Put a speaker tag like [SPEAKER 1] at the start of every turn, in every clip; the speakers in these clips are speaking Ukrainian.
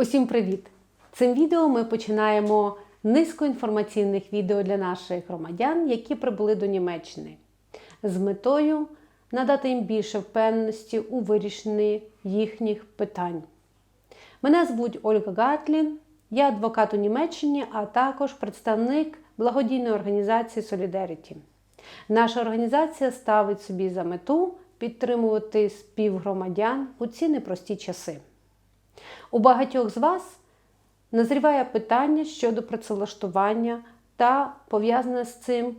[SPEAKER 1] Усім привіт! Цим відео ми починаємо низку інформаційних відео для наших громадян, які прибули до Німеччини, з метою надати їм більше впевненості у вирішенні їхніх питань. Мене звуть Ольга Гатлін, я адвокат у Німеччині, а також представник благодійної організації Solidarity. Наша організація ставить собі за мету підтримувати співгромадян у ці непрості часи. У багатьох з вас назріває питання щодо працевлаштування та пов'язане з цим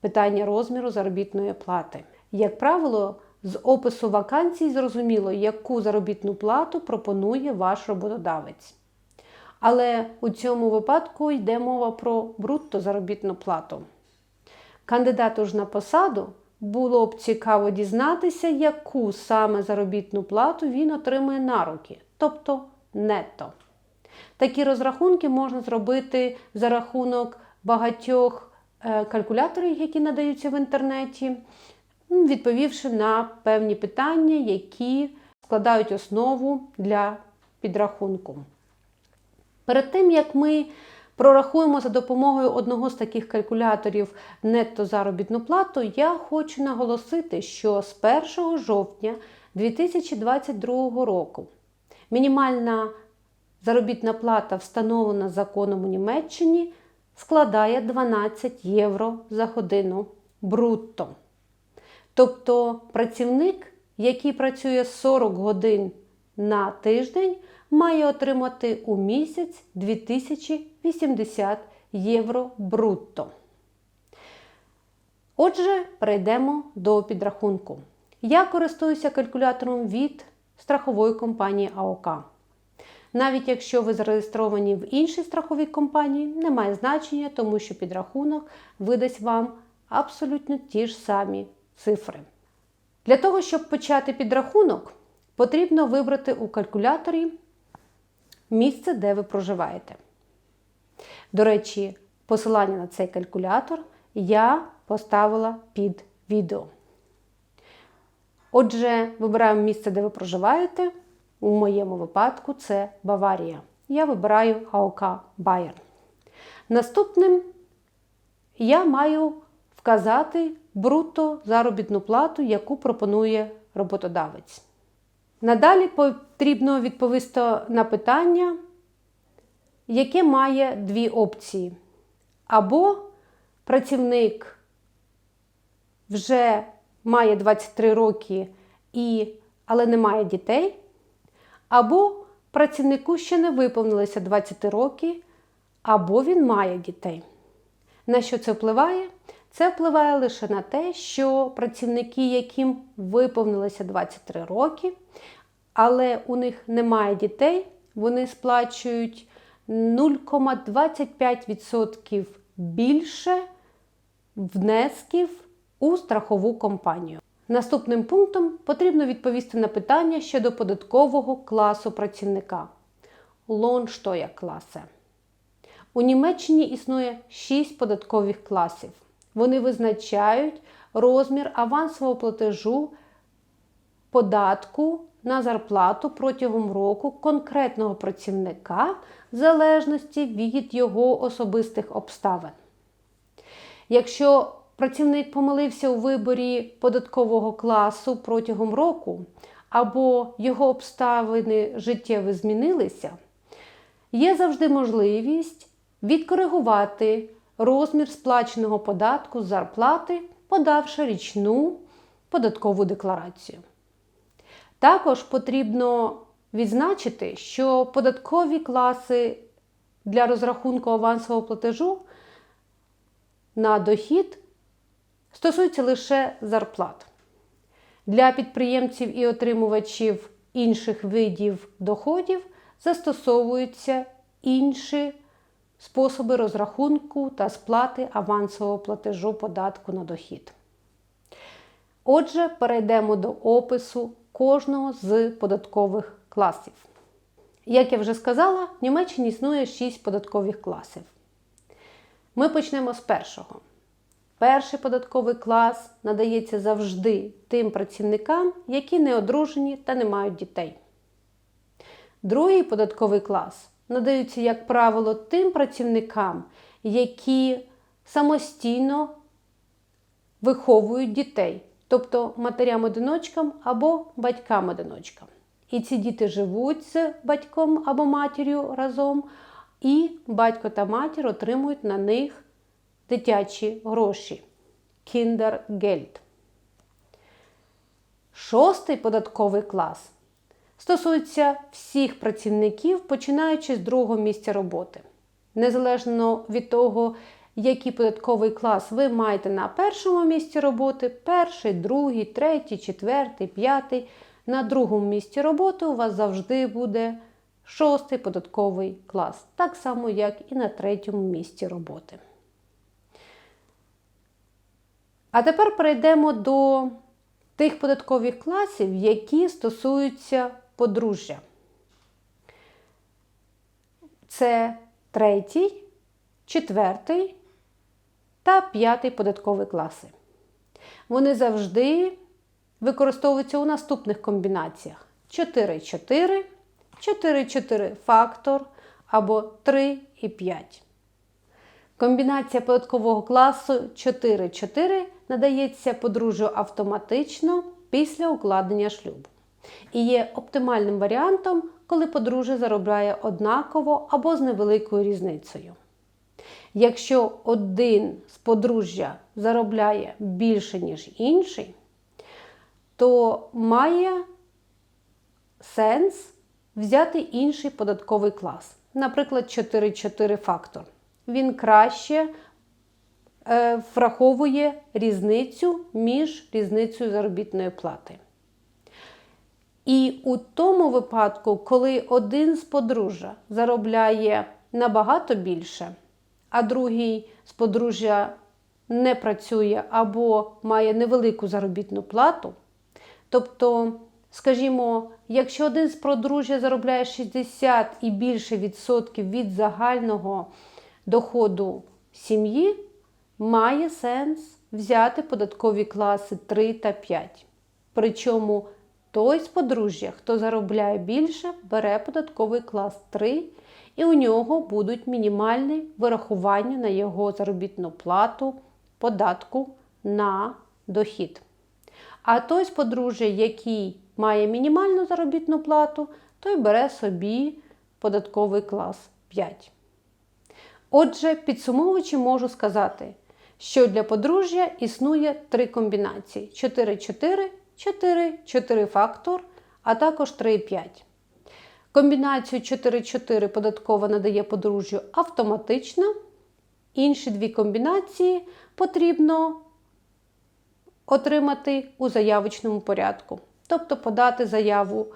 [SPEAKER 1] питання розміру заробітної плати. Як правило, з опису вакансій зрозуміло, яку заробітну плату пропонує ваш роботодавець. Але у цьому випадку йде мова про брутто заробітну плату. Кандидату ж на посаду було б цікаво дізнатися, яку саме заробітну плату він отримує на руки, тобто нетто. Такі розрахунки можна зробити за рахунок багатьох е, калькуляторів, які надаються в інтернеті, відповівши на певні питання, які складають основу для підрахунку. Перед тим, як ми прорахуємо за допомогою одного з таких калькуляторів нетто заробітну плату, я хочу наголосити, що з 1 жовтня 2022 року мінімальна заробітна плата, встановлена законом у Німеччині, складає 12 євро за годину брутто. Тобто працівник, який працює 40 годин на тиждень, має отримати у місяць 2080 євро брутто. Отже, перейдемо до підрахунку. Я користуюся калькулятором від страхової компанії АОК. Навіть якщо ви зареєстровані в іншій страховій компанії, немає значення, тому що підрахунок видасть вам абсолютно ті ж самі цифри. Для того, щоб почати підрахунок, потрібно вибрати у калькуляторі місце, де ви проживаєте. До речі, посилання на цей калькулятор я поставила під відео. Отже, вибираємо місце, де ви проживаєте. У моєму випадку це Баварія. Я вибираю АОК Байерн. Наступним я маю вказати брутто заробітну плату, яку пропонує роботодавець. Надалі потрібно відповісти на питання, яке має дві опції. Або працівник вже має 23 роки, і, але не має дітей, або працівнику ще не виповнилося 20 років, або він має дітей. На що це впливає? Це впливає лише на те, що працівники, яким виповнилося 23 роки, але у них немає дітей, вони сплачують 0,25% більше внесків у страхову компанію. Наступним пунктом потрібно відповісти на питання щодо податкового класу працівника Лонштоя класе. У Німеччині існує 6 податкових класів. Вони визначають розмір авансового платежу податку на зарплату протягом року конкретного працівника в залежності від його особистих обставин. Якщо працівник помилився у виборі податкового класу протягом року, або його обставини життєво змінилися, є завжди можливість відкоригувати розмір сплаченого податку з зарплати, подавши річну податкову декларацію. Також потрібно відзначити, що податкові класи для розрахунку авансового платежу на дохід стосуються лише зарплат. Для підприємців і отримувачів інших видів доходів застосовуються інші способи розрахунку та сплати авансового платежу податку на дохід. Отже, перейдемо до опису кожного з податкових класів. Як я вже сказала, в Німеччині існує 6 податкових класів. Ми почнемо з першого. Перший податковий клас надається завжди тим працівникам, які не одружені та не мають дітей. Другий податковий клас надаються, як правило, тим працівникам, які самостійно виховують дітей, тобто матерям-одиночкам або батькам-одиночкам. І ці діти живуть з батьком або матір'ю разом, і батько та матір отримують на них дитячі гроші. Kindergeld. Шостий податковий клас стосується всіх працівників, починаючи з другого місця роботи. Незалежно від того, який податковий клас ви маєте на першому місці роботи, перший, другий, третій, четвертий, п'ятий. На другому місці роботи у вас завжди буде шостий податковий клас, так само, як і на третьому місці роботи. А тепер перейдемо до тих податкових класів, які стосуються подружжя. Це третій, четвертий та п'ятий податковий класи. Вони завжди використовуються у наступних комбінаціях: 4-4, 4-4 фактор або 3 і 5. Комбінація податкового класу 4-4 надається подружжю автоматично після укладення шлюбу. І є оптимальним варіантом, коли подружжя заробляє однаково або з невеликою різницею. Якщо один з подружжя заробляє більше, ніж інший, то має сенс взяти інший податковий клас. Наприклад, 4-4 фактор. Він краще е, враховує різницю між різницею заробітної плати. І у тому випадку, коли один з подружжя заробляє набагато більше, а другий з подружжя не працює або має невелику заробітну плату, тобто, скажімо, якщо один з подружжя заробляє 60 і більше відсотків від загального доходу сім'ї, має сенс взяти податкові класи 3 та 5. Причому той з подружжя, хто заробляє більше, бере податковий клас 3, і у нього будуть мінімальні вирахування на його заробітну плату податку на дохід. А той з подружжя, який має мінімальну заробітну плату, той бере собі податковий клас 5. Отже, підсумовуючи, можу сказати, що для подружжя існує три комбінації: 4-4, 4-4 фактор, а також 3-5. Комбінацію 4-4 податкова надає подружжю автоматично. Інші дві комбінації потрібно отримати у заявочному порядку. Тобто подати заяву,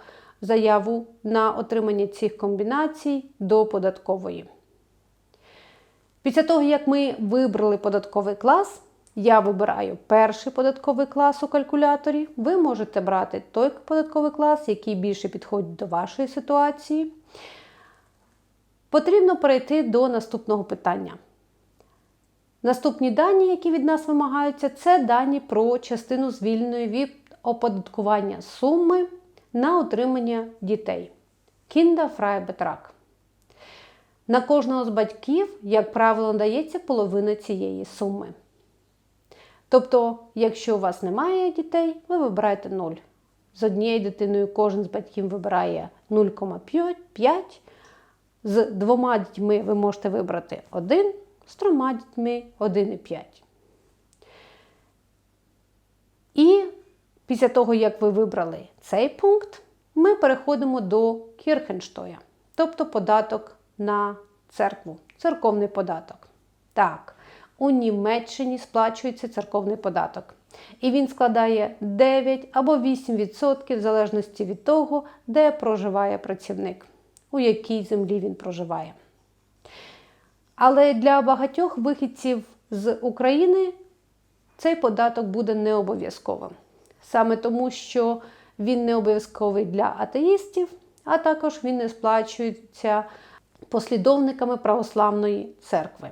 [SPEAKER 1] заяву на отримання цих комбінацій до податкової. Після того, як ми вибрали податковий клас, я вибираю перший податковий клас у калькуляторі. Ви можете брати той податковий клас, який більше підходить до вашої ситуації. Потрібно перейти до наступного питання. Наступні дані, які від нас вимагаються, це дані про частину звільненої від оподаткування суми на отримання дітей. Kinderfreibetrag. На кожного з батьків, як правило, надається половина цієї суми. Тобто, якщо у вас немає дітей, ви вибираєте 0. З однією дитиною кожен з батьків вибирає 0,5. З двома дітьми ви можете вибрати 1, з трьома дітьми 1,5. І після того, як ви вибрали цей пункт, ми переходимо до Кірхенштоя, тобто податок на церкву, церковний податок. Так, у Німеччині сплачується церковний податок. І він складає 9 або 8% в залежності від того, де проживає працівник, у якій землі він проживає. Але для багатьох вихідців з України цей податок буде не обов'язковим. Саме тому, що він не обов'язковий для атеїстів, а також він не сплачується послідовниками православної церкви.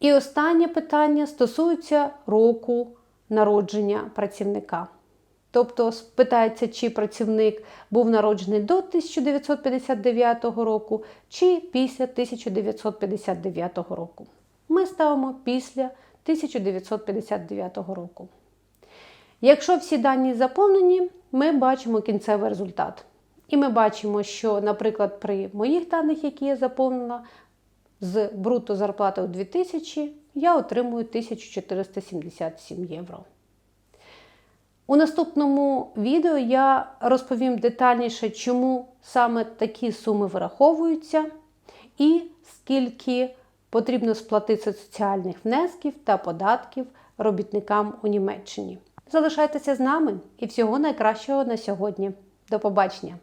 [SPEAKER 1] І останнє питання стосується року народження працівника. Тобто питається, чи працівник був народжений до 1959 року, чи після 1959 року. Ми ставимо після 1959 року. Якщо всі дані заповнені, ми бачимо кінцевий результат. І ми бачимо, що, наприклад, при моїх даних, які я заповнила, з бруто зарплатою 2000 я отримую 1477 євро. У наступному відео я розповім детальніше, чому саме такі суми вираховуються, і скільки потрібно сплатити соціальних внесків та податків робітникам у Німеччині. Залишайтеся з нами і всього найкращого на сьогодні. До побачення!